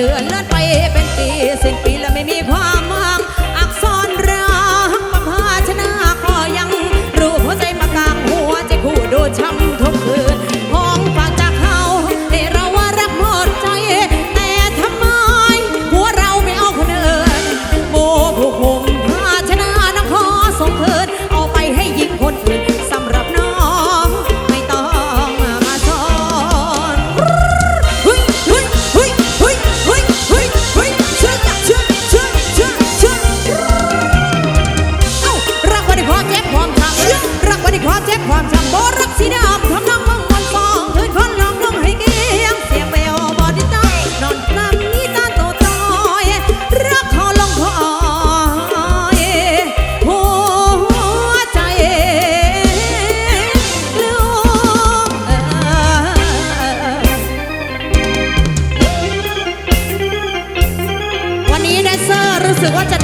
ดือนเลื่อนไปเป็นปีสิ้นปีแล้วไม่มีความ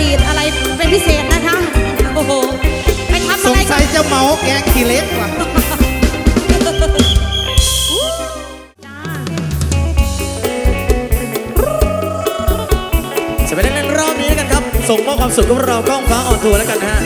ดีดอะไรเป็นพิเศษนะคะ โอ้โห ไปทำสอะไรงสัยจะเมาแกงขี้เล็กว่ะจะไปเล่นรอบนี้กันครับ ส่งมอบความสุขกับเรากล้องฟ้าออนทัวร์แล้วกันฮะ